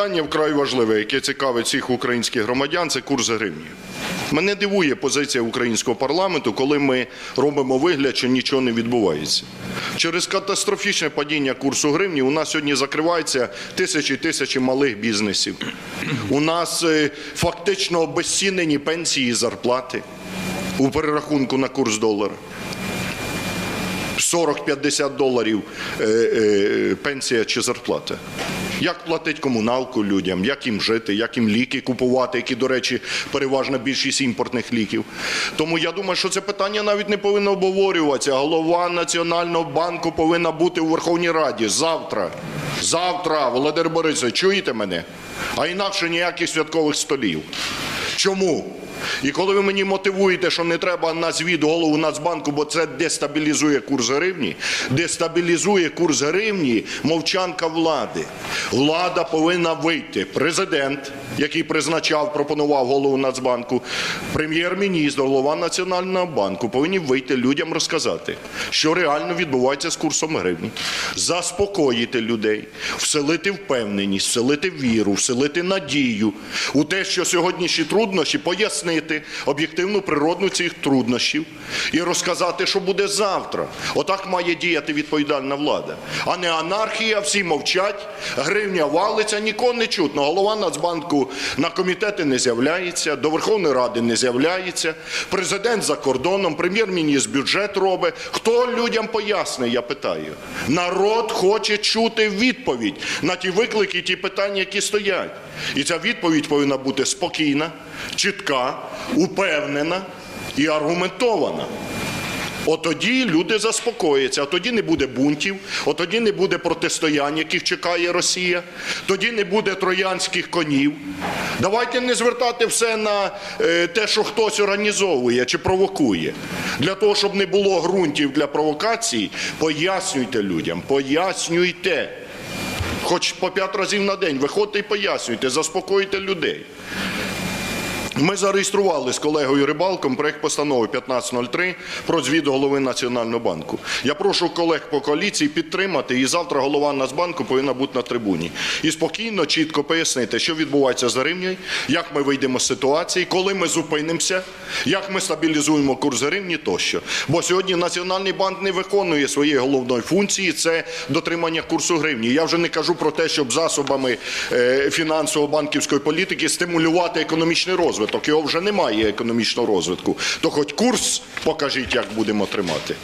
питання вкрай важливе, яке цікавить всіх українських громадян, це курс гривні. Мене дивує позиція українського парламенту, коли ми робимо вигляд, що нічого не відбувається. Через катастрофічне падіння курсу гривні у нас сьогодні закриваються тисячі тисячі малих бізнесів. У нас е, фактично обезцінені пенсії і зарплати у перерахунку на курс долара. 40-50 доларів е, е, пенсія чи зарплата. Як платить комуналку людям, як їм жити, як їм ліки купувати, які, до речі, переважна більшість імпортних ліків. Тому я думаю, що це питання навіть не повинно обговорюватися. Голова Національного банку повинна бути у Верховній Раді завтра. Завтра, Володимир Борисович, чуєте мене? А інакше ніяких святкових столів. Чому? І коли ви мені мотивуєте, що не треба на звіт голову Нацбанку, бо це дестабілізує курс гривні, дестабілізує курс гривні мовчанка влади. Влада повинна вийти. Президент, який призначав, пропонував голову Нацбанку, прем'єр-міністр, голова Національного банку повинні вийти людям розказати, що реально відбувається з курсом гривні, заспокоїти людей, вселити впевненість, вселити віру, вселити надію у те, що сьогоднішні труднощі пояснити об'єктивну природну цих труднощів і розказати, що буде завтра. Отак має діяти відповідальна влада, а не анархія, всі мовчать, гривня валиться, нікого не чутно. Голова Нацбанку на комітети не з'являється, до Верховної Ради не з'являється, президент за кордоном, прем'єр-міністр бюджет робить. Хто людям пояснить, я питаю. Народ хоче чути відповідь на ті виклики, ті питання, які стоять. І ця відповідь повинна бути спокійна, чітка, упевнена і аргументована. От тоді люди заспокояться, от тоді не буде бунтів, от тоді не буде протистоянь, яких чекає Росія, тоді не буде троянських конів. Давайте не звертати все на е, те, що хтось організовує чи провокує. Для того, щоб не було ґрунтів для провокацій, пояснюйте людям, пояснюйте. Хоч по п'ять разів на день виходьте і пояснюйте, заспокоїте людей. Ми зареєстрували з колегою Рибалком проект постанови 1503 про звіт голови Національного банку. Я прошу колег по коаліції підтримати, і завтра голова Нацбанку повинна бути на трибуні. І спокійно, чітко пояснити, що відбувається з гривнею, як ми вийдемо з ситуації, коли ми зупинимося, як ми стабілізуємо курс гривні тощо. Бо сьогодні Національний банк не виконує своєї головної функції це дотримання курсу гривні. Я вже не кажу про те, щоб засобами е, фінансово-банківської політики стимулювати економічний розвиток. Його вже немає економічного розвитку. То хоч курс покажіть, як будемо тримати.